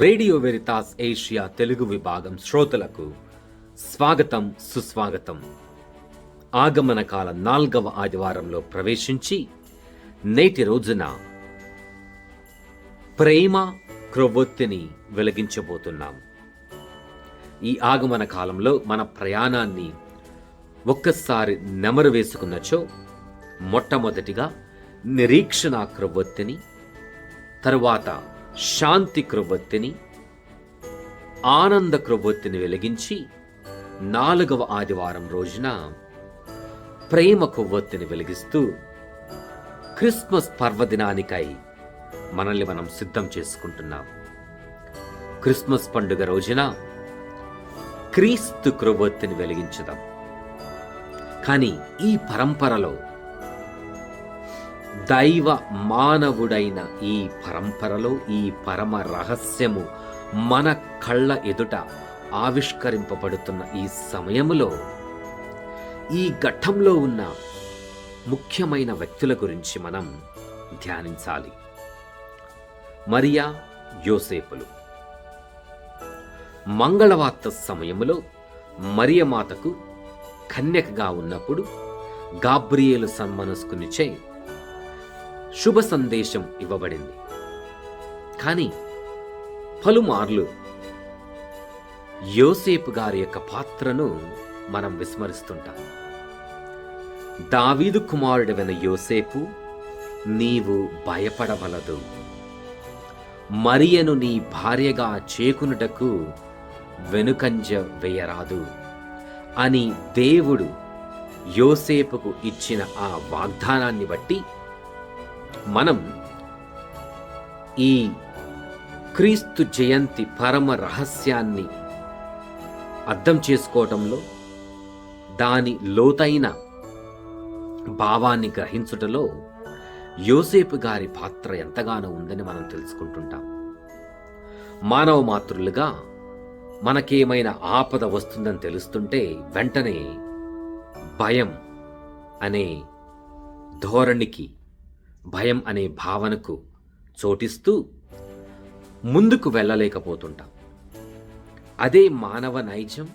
Radio Veritas Asia Telugu విభాగం శ్రోతలకు స్వాగతం సుస్వాగతం. ఆగమన కాల నాల్గవ ఆదివారంలో ప్రవేశించి నేటి రోజున ప్రేమ క్రొవ్వొత్తిని వెలిగించబోతున్నాం. ఈ ఆగమన కాలంలో మన ప్రయాణాన్ని ఒక్కసారి నెమరు వేసుకున్నచో మొట్టమొదటిగా నిరీక్షణ క్రొవ్వొత్తిని తరువాత శాంతి క్రొవ్వొత్తిని ఆనంద క్రొవ్వొత్తిని వెలిగించి నాలుగవ ఆదివారం రోజున ప్రేమ కొవ్వొత్తిని వెలిగిస్తూ క్రిస్మస్ పర్వదినానికై మనల్ని మనం సిద్ధం చేసుకుంటున్నాం. క్రిస్మస్ పండుగ రోజున క్రీస్తు క్రొవ్వొత్తిని వెలిగించుదాం. కానీ ఈ పరంపరలో దైవ మానవుడైన ఈ పరంపరలో ఈ పరమ రహస్యము మన కళ్ళ ఎదుట ఆవిష్కరింపబడుతున్న ఈ సమయములో ఈ ఘట్టంలో ఉన్న ముఖ్యమైన వ్యక్తుల గురించి మనం ధ్యానించాలి. మరియా యోసేపులు. మంగళవార్త సమయములో మరియమాతకు కన్యకగా ఉన్నప్పుడు గాబ్రియేలు సన్మనస్కునిచే శుభ సందేశం ఇవ్వబడింది. కానీ పలుమార్లు యోసేపు గారి యొక్క పాత్రను మనం విస్మరిస్తుంటాం. దావీదు కుమారుడైన యోసేపు నీవు భయపడవలదు. మరియను నీ భార్యగా చేకునుటకు వెనుకంజ వేయరాదు అని దేవుడు యోసేపుకు ఇచ్చిన ఆ వాగ్దానాన్ని బట్టి మనం ఈ క్రీస్తు జయంతి పరమ రహస్యాన్ని అర్థం చేసుకోవటంలో దాని లోతైన భావాన్ని గ్రహించుటలో యోసేపు గారి పాత్ర ఎంతగానో ఉందని మనం తెలుసుకుంటుంటాం. మానవ మాతృలుగా మనకేమైనా ఆపద వస్తుందని తెలుస్తుంటే వెంటనే భయం అనే ధోరణికి భయం అనే భావనకు చోటిస్తూ ముందుకు వెళ్ళలేకపోతుంటాం. అదే మానవ నైజం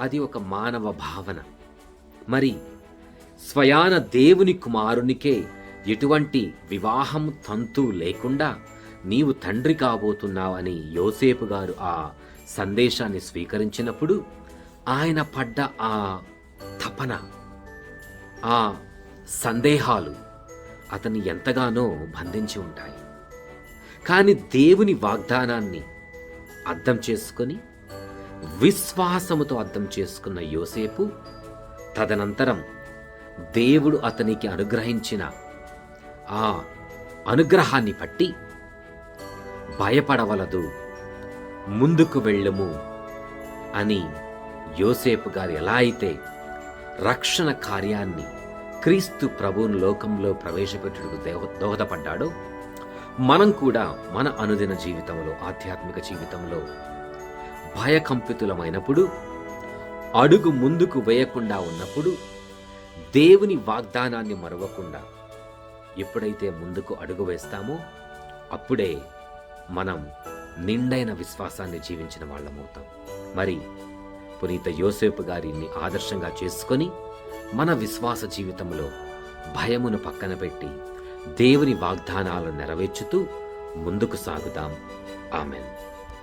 అది ఒక మానవ భావన. మరి స్వయాన దేవుని కుమారునికే ఎటువంటి వివాహం తంతు లేకుండా నీవు తండ్రి కాబోతున్నావని యోసేపు గారు ఆ సందేశాన్ని స్వీకరించినప్పుడు ఆయన పడ్డ ఆ తపన ఆ సందేహాలు అతన్ని ఎంతగానో బంధించి ఉంటాయి. కానీ దేవుని వాగ్దానాన్ని అర్థం చేసుకొని విశ్వాసముతో అర్థం చేసుకున్న యోసేపు తదనంతరం దేవుడు అతనికి అనుగ్రహించిన ఆ అనుగ్రహాన్ని పట్టి భయపడవలదు ముందుకు వెళ్ళము అని యోసేపు గారు ఎలా అయితే రక్షణ కార్యాన్ని క్రీస్తు ప్రభువును లోకంలో ప్రవేశపెట్టుటకు దేవ- దోహదపడ్డాడో. మనం కూడా మన అనుదిన జీవితంలో ఆధ్యాత్మిక జీవితంలో భయకంపితులమైనప్పుడు అడుగు ముందుకు వేయకుండా ఉన్నప్పుడు దేవుని వాగ్దానాన్ని మరవకుండా ఎప్పుడైతే ముందుకు అడుగు వేస్తామో అప్పుడే మనం నిండైన విశ్వాసాన్ని జీవించిన వాళ్ళమవుతాం. మరి పునీత యోసేపు గారిని ఆదర్శంగా చేసుకొని మన విశ్వాస జీవితంలో భయమును పక్కన పెట్టి దేవుని వాగ్దానాలను నెరవేర్చుతూ ముందుకు సాగుదాం. ఆమెన్.